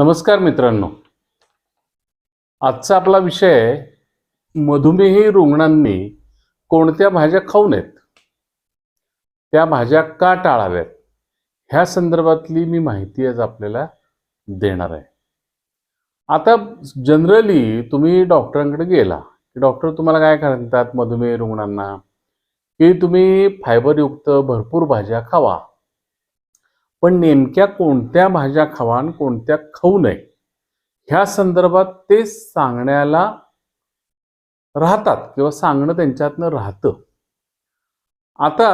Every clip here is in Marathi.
नमस्कार मित्रांनो. आजचा आपला विषय मधुमेही रुग्णांनी कोणत्या भाज्या खाऊ नयेत त्या भाज्या का टाळाव्यात? ह्या संदर्भातली मी माहिती आज आपल्याला देणार आहे. आता जनरली तुम्ही डॉक्टरांकडे गेला की डॉक्टर तुम्हाला काय म्हणतात मधुमेह रुग्णांना? की तुम्ही फायबरयुक्त भरपूर भाज्या खावा. पण नेमक्या कोणत्या भाज्या खावा आणि कोणत्या खाऊ नये ह्या संदर्भात ते सांगण्याला राहतात किंवा सांगणं त्यांच्यातनं राहतं. आता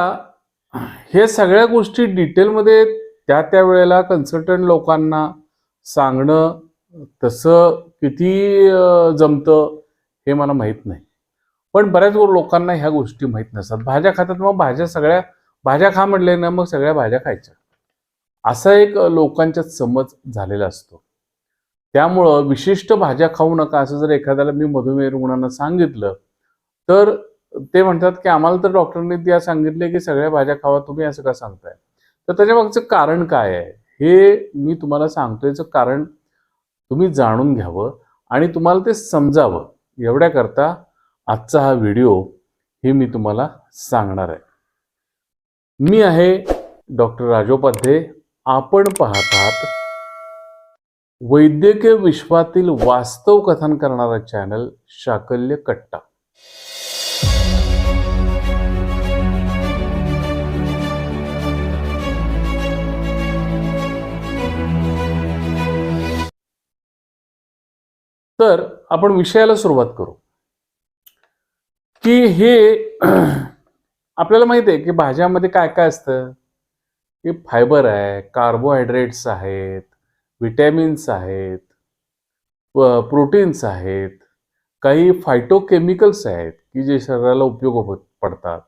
हे सगळ्या गोष्टी डिटेलमध्ये त्या त्या वेळेला कन्सल्टंट लोकांना सांगणं तसं किती जमतं हे मला माहीत नाही. पण बऱ्याच लोकांना ह्या गोष्टी माहीत नसतात. भाज्या खातात मग भाज्या सगळ्या भाज्या खा म्हणले ना मग सगळ्या भाज्या खायच्या. असा एक लोकांच्यात समज झालेला असतो. त्यामुळं विशिष्ट भाज्या खाऊ नका असं जर एखाद्याला मी मधुमेह रुग्णांना सांगितलं तर ते म्हणतात की आम्हाला तर डॉक्टरने त्या सांगितले की सगळ्या भाज्या खावा तुम्ही असं का सांगताय? तर त्याच्या मागचं कारण काय आहे? हे मी तुम्हाला सांगतोय. कारण तुम्ही जाणून घ्यावं आणि तुम्हाला ते समजावं. एवढ्याकरता आजचा हा व्हिडिओ हे मी तुम्हाला सांगणार आहे. मी आहे डॉक्टर राजोपाध्ये. आपण पाहतात वैद्यकीय विश्वातील वास्तव कथन करणारा चॅनल शाकल्य कट्टा. तर आपण विषयाला सुरुवात करू. की हे आपल्याला माहिती आहे की भाज्यामध्ये काय काय असतं? की फायबर आहे कार्बोहायड्रेट्स आहेत विटॅमिन्स आहेत प्रोटीन्स आहेत काही फायटोकेमिकल्स आहेत की जे शरीराला उपयोग पडतात.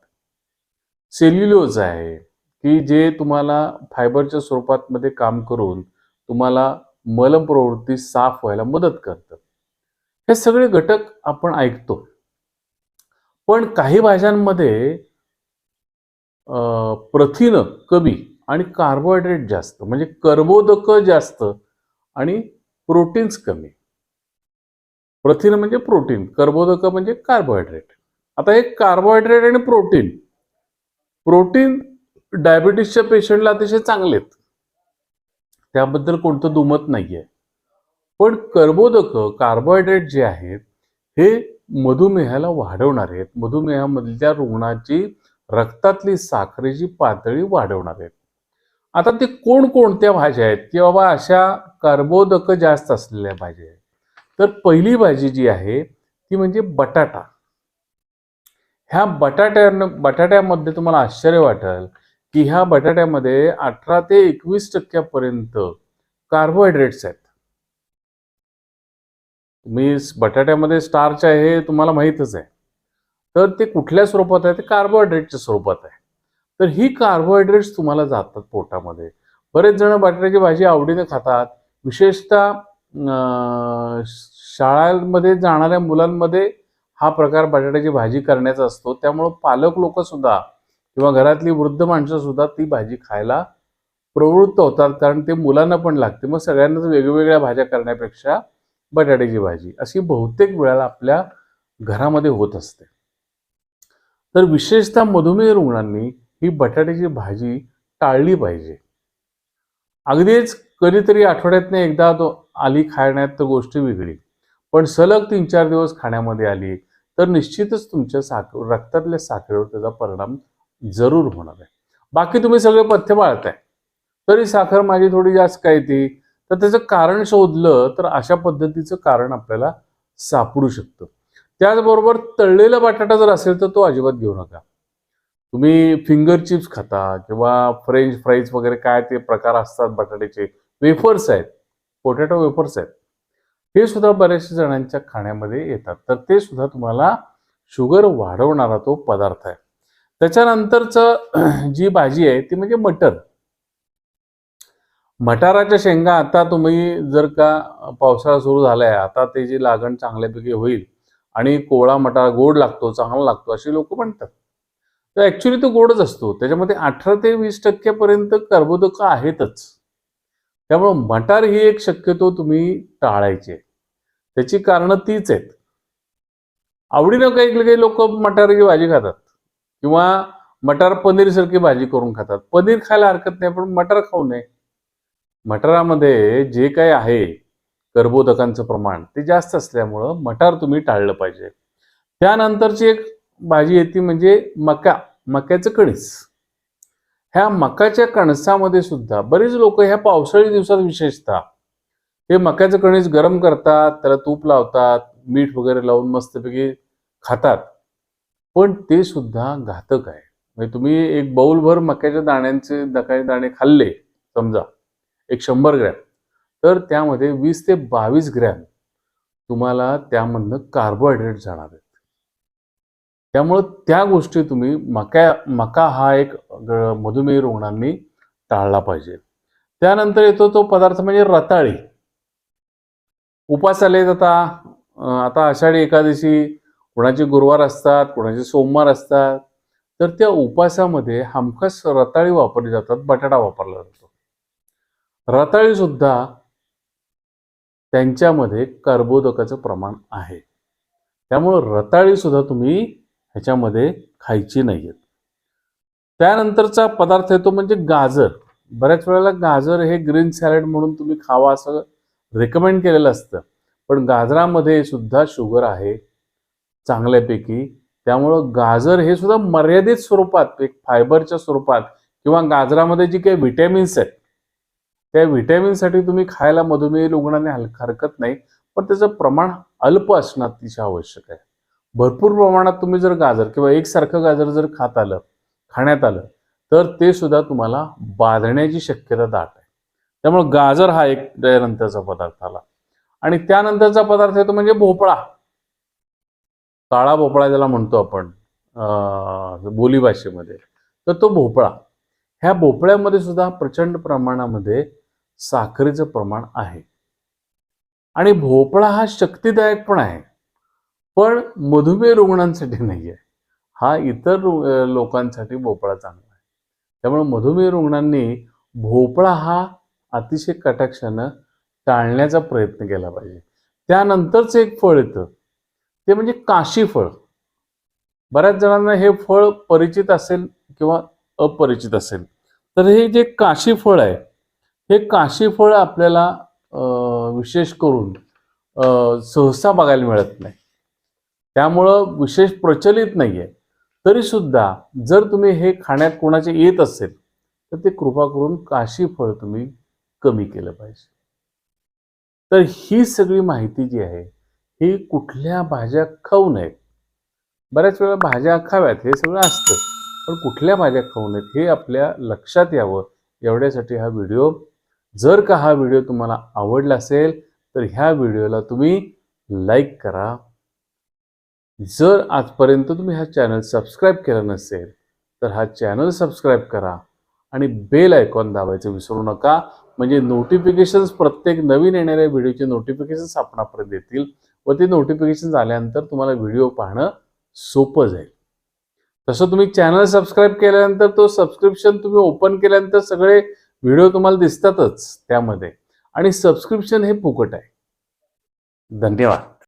सेल्युलोज आहे की जे तुम्हाला फायबरच्या स्वरूपात मध्ये काम करून तुम्हाला मलम प्रवृत्ती साफ व्हायला मदत करतं. हे सगळे घटक आपण ऐकतो. पण काही भाज्यांमध्ये प्रथिन प्रथिनं कमी आणि कार्बोहायड्रेट जास्त म्हणजे कर्बोदक जास्त आणि प्रोटीन्स कमी. प्रथिन म्हणजे प्रोटीन कर्बोदक म्हणजे कार्बोहायड्रेट आता हे कार्बोहायड्रेट आणि प्रोटीन प्रोटीन डायबिटीसच्या पेशंटला अतिशय चांगले आहेत त्याबद्दल कोणतं दुमत नाहीये. पण कर्बोदक कार्बोहायड्रेट जे आहेत हे मधुमेहाला वाढवणार आहेत. मधुमेहामधल्या रुग्णाची रक्तातली साखरेची पातळी वाढवणार आहेत. आता ते कोणकोणत्या भाज्या आहेत? की बाबा अशा कर्बोदक जास्त असलेल्या भाज्या आहेत. तर पहिली भाजी जी आहे ती म्हणजे बटाटा. ह्या बटाट्यानं बटाट्यामध्ये तुम्हाला आश्चर्य वाटेल की ह्या बटाट्यामध्ये अठरा ते एकवीस टक्क्यापर्यंत कार्बोहायड्रेट्स आहेत. तुम्ही बटाट्यामध्ये स्टार्च आहे हे तुम्हाला माहीतच आहे. तर ते कुठल्या स्वरूपात आहे? ते कार्बोहायड्रेटच्या स्वरूपात आहे. तर ही कार्बोहायड्रेट्स तुम्हाला जातात पोटामध्ये. बरेच जण बटाट्याची भाजी आवडीने खातात. विशेषतः शाळांमध्ये जाणाऱ्या मुलांमध्ये हा प्रकार बटाट्याची भाजी करण्याचा असतो. त्यामुळं पालक लोक सुद्धा किंवा घरातली वृद्ध माणसं सुद्धा ती भाजी खायला प्रवृत्त होतात. कारण ते मुलांना पण लागते. मग सगळ्यांनाच वेगवेगळ्या भाज्या करण्यापेक्षा बटाट्याची भाजी अशी बहुतेक वेळेला आपल्या घरामध्ये होत असते. तर विशेषतः मधुमेह रुग्णांनी ही बटाट्याची भाजी टाळली पाहिजे. अगदीच कधीतरी आठवड्यातनं एकदा तो आली खाण्यात तर गोष्ट वेगळी. पण सलग तीन चार दिवस खाण्यामध्ये आली तर निश्चितच तुमच्या साखर रक्तातल्या साखरेवर त्याचा परिणाम जरूर होणार आहे. बाकी तुम्ही सगळे पथ्य पाळताय. तरी साखर माझी थोडी जास्त काय ती तर त्याचं कारण शोधलं तर अशा पद्धतीचं कारण आपल्याला सापडू शकतं. त्याचबरोबर तळलेला बटाटा जर असेल तर तो अजिबात घेऊ नका. तुम्ही फिंगर चिप्स खाता किंवा फ्रेंच फ्राईज वगैरे काय ते प्रकार असतात बटाट्याचे. वेफर्स आहेत. पोटॅटो वेफर्स आहेत. हे सुद्धा बऱ्याचशा जणांच्या खाण्यामध्ये येतात. तर ते सुद्धा तुम्हाला शुगर वाढवणारा तो पदार्थ आहे. त्याच्यानंतरच जी भाजी आहे ती म्हणजे मटर. मटाराच्या शेंगा आता तुम्ही जर का पावसाळा सुरू झालाय आता त्याची लागण चांगल्यापैकी होईल आणि कोळा मटार गोड लागतो चांगला लागतो अशी लोक म्हणतात. तर ॲक्च्युली तो गोडच असतो. त्याच्यामध्ये अठरा ते वीस टक्क्यापर्यंत कर्बोदक आहेतच. त्यामुळं मटार ही एक शक्यतो तुम्ही टाळायची त्याची कारणं तीच आहेत. आवडीनं काही काही लोक मटारची भाजी खातात. किंवा मटार पनीर सारखी भाजी करून खातात. पनीर खायला हरकत नाही पण मटार खाऊ नये. मटारामध्ये जे काही आहे कर्बोदकांचं प्रमाण ते जास्त असल्यामुळं मटार तुम्ही टाळलं पाहिजे. त्यानंतरची एक भाजी येते म्हणजे मका. मक्याचं कणीस. ह्या मकाच्या कणसामध्ये सुद्धा बरेच लोक ह्या पावसाळी दिवसात विशेषतः हे मक्याचं कणीस गरम करतात त्याला तूप लावतात मीठ वगैरे लावून मस्तपैकी खातात. पण ते सुद्धा घातक आहे. म्हणजे तुम्ही एक बाऊलभर मक्याच्या दाण्यांचे दकाळे दाणे खाल्ले समजा एक शंभर ग्रॅम तर त्यामध्ये वीस ते बावीस ग्रॅम तुम्हाला त्यामधनं कार्बोहायड्रेट जाणार आहेत त्यामुळं त्या गोष्टी तुम्ही मका मका हा एक मधुमेह रुग्णांनी टाळला पाहिजे. त्यानंतर येतो तो पदार्थ म्हणजे रताळी. उपास आले आता. आता आषाढी एकादशी कुणाचे गुरुवार असतात कुणाचे सोमवार असतात. तर त्या उपासामध्ये हमखास रताळी वापरली जातात बटाटा वापरला जातो. रताळी सुद्धा त्यांच्यामध्ये कर्बोदकाचं प्रमाण आहे. त्यामुळं रताळी सुद्धा तुम्ही ह्याच्यामध्ये खायची नाहीयेत. त्यानंतरचा पदार्थ येतो म्हणजे गाजर. बऱ्याच वेळेला गाजर हे ग्रीन सॅलड म्हणून तुम्ही खावा असं रेकमेंड केलेलं असतं. पण गाजरामध्ये सुद्धा शुगर आहे चांगल्यापैकी. त्यामुळं गाजर हे सुद्धा मर्यादित स्वरूपात एक फायबरच्या स्वरूपात किंवा गाजरामध्ये जी काही व्हिटॅमिन्स आहेत त्या व्हिटॅमिनसाठी तुम्ही खायला मधुमेह रुग्णाने हल हरकत नाही. पण त्याचं प्रमाण अल्प असणं अतिशय आवश्यक आहे. भरपूर प्रमाणात तुम्ही जर गाजर किंवा एकसारखं गाजर जर खात आलं खाण्यात आलं तर ते सुद्धा तुम्हाला बाधण्याची शक्यता दाट आहे. त्यामुळे गाजर हा एक नंतरचा पदार्थ आला. आणि त्यानंतरचा पदार्थ येतो म्हणजे भोपळा. काळा भोपळा ज्याला म्हणतो आपण बोलीभाषेमध्ये तर तो भोपळा. ह्या भोपळ्यामध्ये सुद्धा प्रचंड प्रमाणामध्ये साखरेचं प्रमाण आहे. आणि भोपळा हा शक्तिदायक पण आहे. पण मधुमेह रुग्णांसाठी नाही आहे हा इतर रु- लोकांसाठी भोपळा चांगला आहे. त्यामुळे मधुमेह रुग्णांनी भोपळा हा अतिशय कटाक्षानं टाळण्याचा प्रयत्न केला पाहिजे. त्यानंतरच एक फळ येतं. ते म्हणजे काशी फळ. बऱ्याच जणांना हे फळ परिचित असेल किंवा अपरिचित असेल. तर हे जे काशी फळ आहे हे काशी फळ आपल्याला विशेष करून सहसा बघायला मिळत नाही. त्यामुळं विशेष प्रचलित नाही आहे तरी सुद्धा जर तुम्ही हे खाण्यात कोणाचे येत असेल तर ते कृपा करून काशी फळ तुम्ही कमी केलं पाहिजे. तर ही सगळी माहिती जी आहे ही कुठल्या भाज्या खाऊ नयेत. बऱ्याच वेळा भाज्या खाव्यात हे सगळं असतं पण कुठल्या भाज्या खाऊ नयेत हे आपल्या लक्षात यावं. एवढ्यासाठी हा व्हिडिओ जर का हा व्हिडिओ तुम्हाला आवडला असेल तर ह्या व्हिडिओला तुम्ही लाईक करा जर आजपर्यंत तुम्ही हा चॅनल सबस्क्राईब केला नसेल तर हा चॅनल सबस्क्राईब करा आणि बेल आयकॉन दाबायचं विसरू नका. म्हणजे नोटिफिकेशन्स प्रत्येक नवीन येणाऱ्या व्हिडिओचे नोटिफिकेशन्स आपणापर्यंत येतील व ते नोटिफिकेशन आल्यानंतर तुम्हाला व्हिडिओ पाहणं सोपं जाईल. तसं तुम्ही चॅनल सबस्क्राईब केल्यानंतर तो सबस्क्रिप्शन तुम्ही ओपन केल्यानंतर सगळे व्हिडिओ तुम्हाला दिसतातच त्यामध्ये. आणि सबस्क्रिप्शन हे फुकट आहे. धन्यवाद.